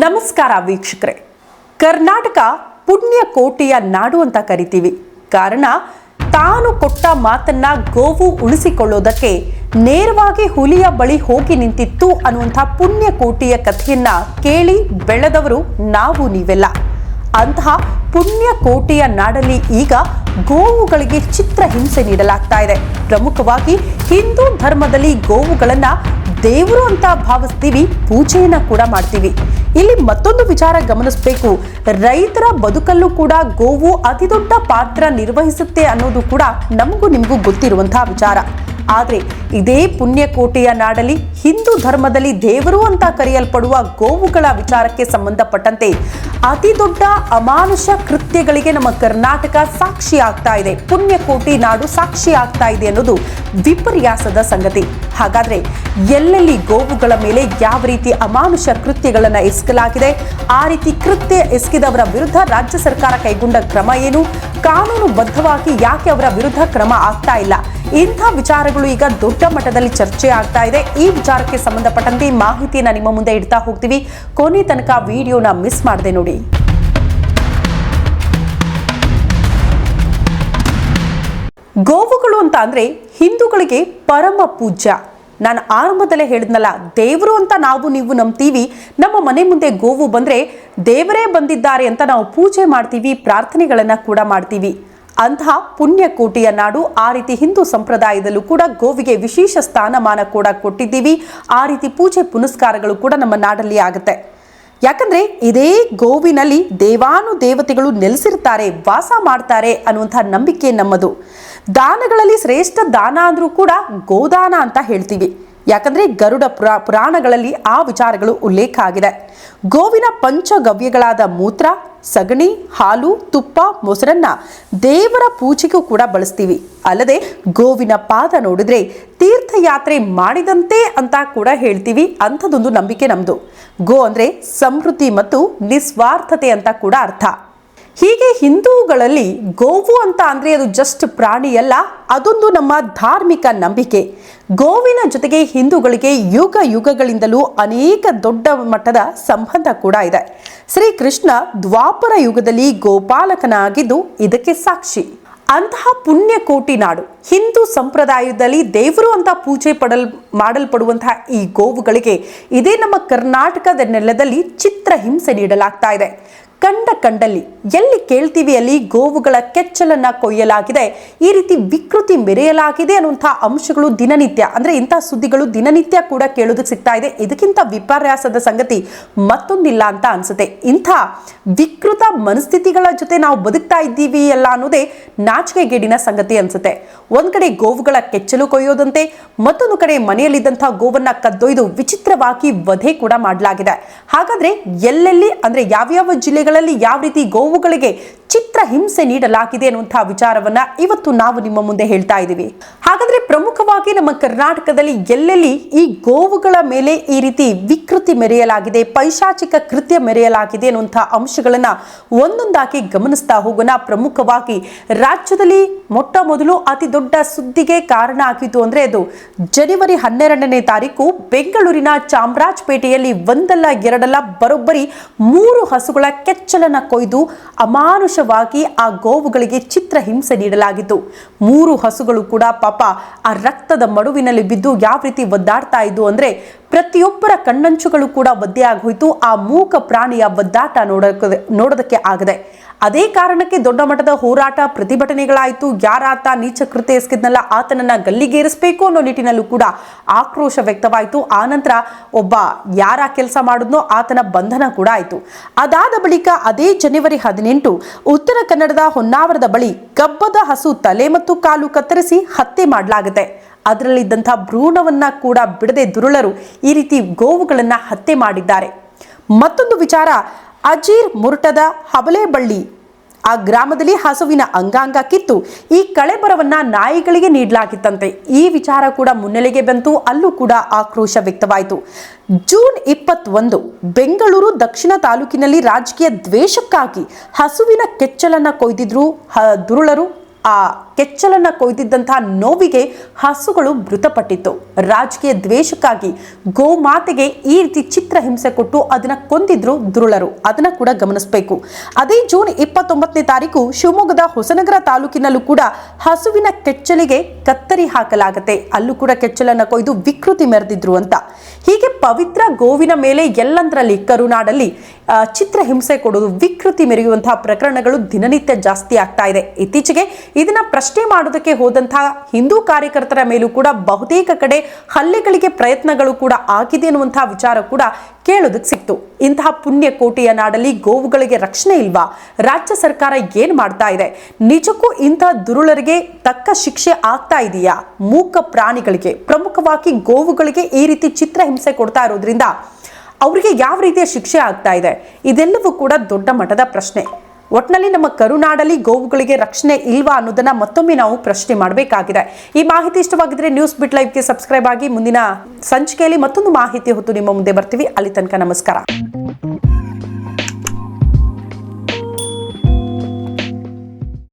ನಮಸ್ಕಾರ ವೀಕ್ಷಕರೇ. ಕರ್ನಾಟಕ ಪುಣ್ಯಕೋಟೆಯ ನಾಡು ಅಂತ ಕರಿತೀವಿ. ಕಾರಣ, ತಾನು ಕೊಟ್ಟ ಮಾತನ್ನ ಗೋವು ಉಳಿಸಿಕೊಳ್ಳೋದಕ್ಕೆ ನೇರವಾಗಿ ಹುಲಿಯ ಬಳಿ ಹೋಗಿ ನಿಂತಿತ್ತು ಅನ್ನುವಂಥ ಪುಣ್ಯಕೋಟೆಯ ಕಥೆಯನ್ನ ಕೇಳಿ ಬೆಳೆದವರು ನಾವು ನೀವೆಲ್ಲ. ಅಂತಹ ಪುಣ್ಯಕೋಟೆಯ ನಾಡಲ್ಲಿ ಈಗ ಗೋವುಗಳಿಗೆ ಚಿತ್ರ ಹಿಂಸೆ ನೀಡಲಾಗ್ತಾ ಇದೆ. ಪ್ರಮುಖವಾಗಿ ಹಿಂದೂ ಧರ್ಮದಲ್ಲಿ ಗೋವುಗಳನ್ನ ದೇವರು ಅಂತ ಭಾವಿಸ್ತೀವಿ, ಪೂಜೆಯನ್ನ ಕೂಡ ಮಾಡ್ತೀವಿ. ಇಲ್ಲಿ ಮತ್ತೊಂದು ವಿಚಾರ ಗಮನಿಸಬೇಕು. ರೈತರ ಬದುಕಲ್ಲೂ ಕೂಡ ಗೋವು ಅತಿದೊಡ್ಡ ಪಾತ್ರ ನಿರ್ವಹಿಸುತ್ತೆ ಅನ್ನೋದು ಕೂಡ ನಮಗೂ ನಿಮಗೂ ಗೊತ್ತಿರುವಂತಹ ವಿಚಾರ. ಆದ್ರೆ ಇದೇ ಪುಣ್ಯಕೋಟೆಯ ನಾಡಲ್ಲಿ ಹಿಂದೂ ಧರ್ಮದಲ್ಲಿ ದೇವರು ಅಂತ ಕರೆಯಲ್ಪಡುವ ಗೋವುಗಳ ವಿಚಾರಕ್ಕೆ ಸಂಬಂಧಪಟ್ಟಂತೆ ಅತಿ ದೊಡ್ಡ ಅಮಾನುಷ ಕೃತ್ಯಗಳಿಗೆ ನಮ್ಮ ಕರ್ನಾಟಕ ಸಾಕ್ಷಿ ಆಗ್ತಾ ಇದೆ. ಪುಣ್ಯಕೋಟಿ ನಾಡು ಸಾಕ್ಷಿ ಆಗ್ತಾ ಇದೆ ಅನ್ನೋದು ವಿಪರ್ಯಾಸದ ಸಂಗತಿ. ಹಾಗಾದ್ರೆ ಎಲ್ಲೆಲ್ಲಿ ಗೋವುಗಳ ಮೇಲೆ ಯಾವ ರೀತಿ ಅಮಾನುಷ ಕೃತ್ಯಗಳನ್ನು ಎಸಗಲಾಗಿದೆ, ಆ ರೀತಿ ಕೃತ್ಯ ಎಸಗಿದವರ ವಿರುದ್ಧ ರಾಜ್ಯ ಸರ್ಕಾರ ಕೈಗೊಂಡ ಕ್ರಮ ಏನು, ಕಾನೂನುಬದ್ಧವಾಗಿ ಯಾಕೆ ಅವರ ವಿರುದ್ಧ ಕ್ರಮ ಆಗ್ತಾ ಇಲ್ಲ ಇಂಥ ವಿಚಾರಗಳು ಈಗ ದೊಡ್ಡ ಮಟ್ಟದಲ್ಲಿ ಚರ್ಚೆ ಆಗ್ತಾ ಇದೆ. ಈ ವಿಚಾರಕ್ಕೆ ಸಂಬಂಧಪಟ್ಟಂತೆ ಮಾಹಿತಿಯನ್ನು ನಿಮ್ಮ ಮುಂದೆ ಇಡ್ತಾ ಹೋಗ್ತೀವಿ. ಕೊನೆ ತನಕ ವಿಡಿಯೋನ ಮಿಸ್ ಮಾಡದೆ ನೋಡಿ. ಗೋವುಗಳು ಅಂತ ಅಂದ್ರೆ ಹಿಂದೂಗಳಿಗೆ ಪರಮ ಪೂಜ್ಯ. ನಾನು ಆರಂಭದಲ್ಲೇ ಹೇಳಿದ್ನಲ್ಲ, ದೇವರು ಅಂತ ನಾವು ನೀವು ನಂಬ್ತೀವಿ. ನಮ್ಮ ಮನೆ ಮುಂದೆ ಗೋವು ಬಂದ್ರೆ ದೇವರೇ ಬಂದಿದ್ದಾರೆ ಅಂತ ನಾವು ಪೂಜೆ ಮಾಡ್ತೀವಿ, ಪ್ರಾರ್ಥನೆಗಳನ್ನ ಕೂಡ ಮಾಡ್ತೀವಿ. ಅಂತಹ ಪುಣ್ಯಕೋಟಿಯ ನಾಡು ಆ ರೀತಿ ಹಿಂದೂ ಸಂಪ್ರದಾಯದಲ್ಲೂ ಕೂಡ ಗೋವಿಗೆ ವಿಶೇಷ ಸ್ಥಾನಮಾನ ಕೂಡ ಕೊಟ್ಟಿದ್ದೀವಿ. ಆ ರೀತಿ ಪೂಜೆ ಪುನಸ್ಕಾರಗಳು ಕೂಡ ನಮ್ಮ ನಾಡಲ್ಲಿ ಆಗುತ್ತೆ. ಯಾಕಂದ್ರೆ ಇದೇ ಗೋವಿನಲ್ಲಿ ದೇವಾನು ದೇವತೆಗಳು ನೆಲೆಸಿರ್ತಾರೆ, ವಾಸ ಮಾಡ್ತಾರೆ ಅನ್ನುವಂಥ ನಂಬಿಕೆ ನಮ್ಮದು. ದಾನಗಳಲ್ಲಿ ಶ್ರೇಷ್ಠ ದಾನ ಅಂದರೂ ಕೂಡ ಗೋದಾನ ಅಂತ ಹೇಳ್ತೀವಿ. ಯಾಕಂದ್ರೆ ಗರುಡ ಪುರಾ ಪುರಾಣಗಳಲ್ಲಿ ಆ ವಿಚಾರಗಳು ಉಲ್ಲೇಖ ಆಗಿದೆ. ಗೋವಿನ ಪಂಚಗವ್ಯಗಳಾದ ಮೂತ್ರ, ಸಗಣಿ, ಹಾಲು, ತುಪ್ಪ, ಮೊಸರನ್ನ ದೇವರ ಪೂಜೆಗೂ ಕೂಡ ಬಳಸ್ತೀವಿ. ಅಲ್ಲದೆ ಗೋವಿನ ಪಾದ ನೋಡಿದ್ರೆ ತೀರ್ಥಯಾತ್ರೆ ಮಾಡಿದಂತೆ ಅಂತ ಕೂಡ ಹೇಳ್ತೀವಿ. ಅಂಥದ್ದೊಂದು ನಂಬಿಕೆ ನಮ್ದು. ಗೋ ಅಂದ್ರೆ ಸಮೃದ್ಧಿ ಮತ್ತು ನಿಸ್ವಾರ್ಥತೆ ಅಂತ ಕೂಡ ಅರ್ಥ. ಹೀಗೆ ಹಿಂದೂಗಳಲ್ಲಿ ಗೋವು ಅಂತ ಅಂದರೆ ಅದು ಜಸ್ಟ್ ಪ್ರಾಣಿಯಲ್ಲ, ಅದೊಂದು ನಮ್ಮ ಧಾರ್ಮಿಕ ನಂಬಿಕೆ. ಗೋವಿನ ಜೊತೆಗೆ ಹಿಂದೂಗಳಿಗೆ ಯುಗ ಯುಗಗಳಿಂದಲೂ ಅನೇಕ ದೊಡ್ಡ ಮಟ್ಟದ ಸಂಬಂಧ ಕೂಡ ಇದೆ. ಶ್ರೀಕೃಷ್ಣ ದ್ವಾಪರ ಯುಗದಲ್ಲಿ ಗೋಪಾಲಕನಾಗಿದ್ದು ಇದಕ್ಕೆ ಸಾಕ್ಷಿ. ಅಂತಹ ಪುಣ್ಯಕೋಟಿ ನಾಡು, ಹಿಂದೂ ಸಂಪ್ರದಾಯದಲ್ಲಿ ದೇವರು ಅಂತ ಪೂಜೆ ಪಡಲ್ ಮಾಡಲ್ಪಡುವಂತಹ ಈ ಗೋವುಗಳಿಗೆ ಇದೇ ನಮ್ಮ ಕರ್ನಾಟಕದ ನೆಲದಲ್ಲಿ ಚಿತ್ರ ಹಿಂಸೆ ನೀಡಲಾಗ್ತಾ ಇದೆ. ಕಂಡ ಕಂಡಲ್ಲಿ ಎಲ್ಲಿ ಕೇಳ್ತೀವಿ ಅಲ್ಲಿ ಗೋವುಗಳ ಕೆಚ್ಚಲನ್ನ ಕೊಯ್ಯಲಾಗಿದೆ. ಈ ರೀತಿ ವಿಕೃತಿ ಮೆರೆಯಲಾಗಿದೆ ಅನ್ನುವಂಥ ಅಂಶಗಳು ದಿನನಿತ್ಯ. ಅಂದ್ರೆ ಇಂಥ ಸುದ್ದಿಗಳು ದಿನನಿತ್ಯ ಕೂಡ ಕೇಳೋದಕ್ಕೆ ಸಿಗ್ತಾ ಇದೆ. ಇದಕ್ಕಿಂತ ವಿಪರ್ಯಾಸದ ಸಂಗತಿ ಮತ್ತೊಂದಿಲ್ಲ ಅಂತ ಅನ್ಸುತ್ತೆ. ಇಂಥ ವಿಕೃತ ಮನಸ್ಥಿತಿಗಳ ಜೊತೆ ನಾವು ಬದುಕ್ತಾ ಇದ್ದೀವಿ ಅಲ್ಲ ಅನ್ನೋದೇ ನಾಚಿಕೆಗೇಡಿನ ಸಂಗತಿ ಅನ್ಸುತ್ತೆ. ಒಂದ್ ಕಡೆ ಗೋವುಗಳ ಕೆಚ್ಚಲು ಕೊಯ್ಯೋದಂತೆ, ಮತ್ತೊಂದು ಕಡೆ ಮನೆಯಲ್ಲಿದ್ದಂಥ ಗೋವನ್ನ ಕದ್ದೊಯ್ದು ವಿಚಿತ್ರವಾಗಿ ವಧೆ ಕೂಡ ಮಾಡಲಾಗಿದೆ. ಹಾಗಾದ್ರೆ ಎಲ್ಲೆಲ್ಲಿ, ಅಂದ್ರೆ ಯಾವ್ಯಾವ ಜಿಲ್ಲೆಗಳಲ್ಲಿ ಯಾವ ರೀತಿ ಗೋವುಗಳಿಗೆ ಚಿತ್ರ ಹಿಂಸೆ ನೀಡಲಾಗಿದೆ ಅನ್ನುವಂತಹ ವಿಚಾರವನ್ನ ಇವತ್ತು ನಾವು ನಿಮ್ಮ ಮುಂದೆ ಹೇಳ್ತಾ ಇದ್ದೀವಿ. ಹಾಗಾದ್ರೆ ಪ್ರಮುಖವಾಗಿ ನಮ್ಮ ಕರ್ನಾಟಕದಲ್ಲಿ ಎಲ್ಲೆಲ್ಲಿ ಈ ಗೋವುಗಳ ಮೇಲೆ ಈ ರೀತಿ ವಿಕೃತಿ ಮೆರೆಯಲಾಗಿದೆ, ಪೈಶಾಚಿಕ ಕೃತ್ಯ ಮೆರೆಯಲಾಗಿದೆ ಅನ್ನುವಂತಹ ಅಂಶಗಳನ್ನ ಒಂದೊಂದಾಗಿ ಗಮನಿಸ್ತಾ ಹೋಗೋಣ. ಪ್ರಮುಖವಾಗಿ ರಾಜ್ಯದಲ್ಲಿ ಮೊಟ್ಟ ಮೊದಲು ಅತಿ ದೊಡ್ಡ ಸುದ್ದಿಗೆ ಕಾರಣ ಆಗಿತ್ತು ಅಂದ್ರೆ ಅದು ಜನವರಿ ಹನ್ನೆರಡನೇ ತಾರೀಕು ಬೆಂಗಳೂರಿನ ಚಾಮರಾಜಪೇಟೆಯಲ್ಲಿ ಒಂದಲ್ಲ ಎರಡಲ್ಲ ಬರೋಬ್ಬರಿ ಮೂರು ಹಸುಗಳ ಕೆಚ್ಚಲನ್ನ ಕೊಯ್ದು ಅಮಾನುಷವಾಗಿ ಆ ಗೋವುಗಳಿಗೆ ಚಿತ್ರ ಹಿಂಸೆ ನೀಡಲಾಗಿತ್ತು. ಮೂರು ಹಸುಗಳು ಕೂಡ ಪಾಪ ಆ ರಕ್ತದ ಮಡುವಿನಲ್ಲಿ ಬಿದ್ದು ಯಾವ ರೀತಿ ಒದ್ದಾಡ್ತಾ ಇದ್ದು ಅಂದ್ರೆ ಪ್ರತಿಯೊಬ್ಬರ ಕಣ್ಣಂಚುಗಳು ಕೂಡ ಒದ್ದೆ ಆಗೋಯ್ತು ಆ ಮೂಕ ಪ್ರಾಣಿಯ ಒದ್ದಾಟ ನೋಡೋಕೆ, ನೋಡೋದಕ್ಕೆ ಆಗದೆ. ಅದೇ ಕಾರಣಕ್ಕೆ ದೊಡ್ಡ ಮಟ್ಟದ ಹೋರಾಟ ಪ್ರತಿಭಟನೆಗಳಾಯಿತು. ಯಾರಾತ ನೀಚ ಕೃತ್ಯ ಎಸಗಿದ್ನಲ್ಲ, ಆತನನ್ನ ಗಲ್ಲಿಗೇರಿಸಬೇಕು ಅನ್ನೋ ನಿಟ್ಟಿನಲ್ಲೂ ಕೂಡ ಆಕ್ರೋಶ ವ್ಯಕ್ತವಾಯಿತು. ಆನಂತರ ಒಬ್ಬ ಯಾರ ಕೆಲಸ ಮಾಡಿದ್ನೋ ಆತನ ಬಂಧನ ಕೂಡ ಆಯಿತು. ಅದಾದ ಬಳಿಕ ಅದೇ ಜನವರಿ ಹದಿನೆಂಟು, ಉತ್ತರ ಕನ್ನಡದ ಹೊನ್ನಾವರದ ಬಳಿ ಕಬ್ಬದ ಹಸು ತಲೆ ಮತ್ತು ಕಾಲು ಕತ್ತರಿಸಿ ಹತ್ಯೆ ಮಾಡಲಾಗುತ್ತೆ. ಅದರಲ್ಲಿದ್ದಂಥ ಭ್ರೂಣವನ್ನು ಕೂಡ ಬಿಡದೆ ದುರುಳರು ಈ ರೀತಿ ಗೋವುಗಳನ್ನ ಹತ್ಯೆ ಮಾಡಿದ್ದಾರೆ. ಮತ್ತೊಂದು ವಿಚಾರ, ಅಜೀರ್ ಮುರುಟದ ಹಬಲೆಬಳ್ಳಿ. ಆ ಗ್ರಾಮದಲ್ಲಿ ಹಸುವಿನ ಅಂಗಾಂಗ ಕಿತ್ತು. ಈ ಕಳೆಬರವನ್ನ ನಾಯಿಗಳಿಗೆ ನೀಡಲಾಗಿತ್ತಂತೆ. ಈ ವಿಚಾರ ಕೂಡ ಮುನ್ನೆಲೆಗೆ ಬಂತು, ಅಲ್ಲೂ ಕೂಡ ಆಕ್ರೋಶ ವ್ಯಕ್ತವಾಯಿತು. ಜೂನ್ ಇಪ್ಪತ್ತೊಂದು, ಬೆಂಗಳೂರು ದಕ್ಷಿಣ ತಾಲೂಕಿನಲ್ಲಿ ರಾಜಕೀಯ ದ್ವೇಷಕ್ಕಾಗಿ ಹಸುವಿನ ಕೆಚ್ಚಲನ್ನ ಕೊಯ್ದಿದ್ರು ದುರುಳರು. ಆ ಕೆಚ್ಚಲನ್ನ ಕೊಯ್ದಿದ್ದಂತಹ ನೋವಿಗೆ ಹಸುಗಳು ಮೃತಪಟ್ಟಿತ್ತು. ರಾಜಕೀಯ ದ್ವೇಷಕ್ಕಾಗಿ ಗೋಮಾತೆಗೆ ಈ ರೀತಿ ಚಿತ್ರ ಹಿಂಸೆ ಕೊಟ್ಟು ಅದನ್ನ ಕೊಂದಿದ್ರು ದುರುಳರು. ಅದನ್ನ ಕೂಡ ಗಮನಿಸಬೇಕು. ಅದೇ ಜೂನ್ ಇಪ್ಪತ್ತೊಂಬತ್ತನೇ ತಾರೀಕು ಶಿವಮೊಗ್ಗದ ಹೊಸನಗರ ತಾಲೂಕಿನಲ್ಲೂ ಕೂಡ ಹಸುವಿನ ಕೆಚ್ಚಲಿಗೆ ಕತ್ತರಿ ಹಾಕಲಾಗತ್ತೆ. ಅಲ್ಲೂ ಕೂಡ ಕೆಚ್ಚಲನ್ನ ಕೊಯ್ದು ವಿಕೃತಿ ಮೆರೆದಿದ್ರು ಅಂತ. ಹೀಗೆ ಪವಿತ್ರ ಗೋವಿನ ಮೇಲೆ ಎಲ್ಲಂದ್ರಲ್ಲಿ ಕರುನಾಡಲ್ಲಿ ಚಿತ್ರಹಿಂಸೆ ಚಿತ್ರ ಹಿಂಸೆ ಕೊಡೋದು ವಿಕೃತಿ ಮೆರೆಯುವಂತಹ ಪ್ರಕರಣಗಳು ದಿನನಿತ್ಯ ಜಾಸ್ತಿ ಆಗ್ತಾ ಇದೆ. ಇತ್ತೀಚೆಗೆ ಇದನ್ನ ಪ್ರಶ್ನೆ ಮಾಡೋದಕ್ಕೆ ಹೋದಂತಹ ಹಿಂದೂ ಕಾರ್ಯಕರ್ತರ ಮೇಲೂ ಕೂಡ ಬಹುತೇಕ ಕಡೆ ಹಲ್ಲೆಗಳಿಗೆ ಪ್ರಯತ್ನಗಳು ಕೂಡ ಆಗಿದೆ ಅನ್ನುವಂತಹ ವಿಚಾರ ಕೂಡ ಕೇಳೋದಕ್ಕೆ ಸಿಕ್ತು. ಇಂತಹ ಪುಣ್ಯ ಕೋಟೆಯ ನಾಡಲ್ಲಿ ಗೋವುಗಳಿಗೆ ರಕ್ಷಣೆ ಇಲ್ವಾ? ರಾಜ್ಯ ಸರ್ಕಾರ ಏನ್ ಮಾಡ್ತಾ ಇದೆ? ನಿಜಕ್ಕೂ ಇಂತಹ ದುರುಳರಿಗೆ ತಕ್ಕ ಶಿಕ್ಷೆ ಆಗ್ತಾ ಇದೆಯಾ? ಮೂಕ ಪ್ರಾಣಿಗಳಿಗೆ, ಪ್ರಮುಖವಾಗಿ ಗೋವುಗಳಿಗೆ ಈ ರೀತಿ ಚಿತ್ರ ಹಿಂಸೆ ಕೊಡ್ತಾ ಇರೋದ್ರಿಂದ ಅವರಿಗೆ ಯಾವ ರೀತಿಯ ಶಿಕ್ಷೆ ಆಗ್ತಾ ಇದೆ, ಇದೆಲ್ಲವೂ ಕೂಡ ದೊಡ್ಡ ಮಟ್ಟದ ಪ್ರಶ್ನೆ. ಒಟ್ನಲ್ಲಿ ನಮ್ಮ ಕರುನಾಡಲ್ಲಿ ಗೋವುಗಳಿಗೆ ರಕ್ಷಣೆ ಇಲ್ವಾ ಅನ್ನೋದನ್ನ ಮತ್ತೊಮ್ಮೆ ನಾವು ಪ್ರಶ್ನೆ ಮಾಡಬೇಕಾಗಿದೆ. ಈ ಮಾಹಿತಿ ಇಷ್ಟವಾಗಿದ್ರೆ ನ್ಯೂಸ್ ಬಿಟ್ ಲೈವ್ಗೆ ಸಬ್ಸ್ಕ್ರೈಬ್ ಆಗಿ ಮುಂದಿನ ಸಂಚಿಕೆಯಲ್ಲಿ ಮತ್ತೊಂದು ಮಾಹಿತಿ ಹೊತ್ತು ನಿಮ್ಮ ಮುಂದೆ ಬರ್ತೀವಿ. ಅಲ್ಲಿ ತನಕ ನಮಸ್ಕಾರ.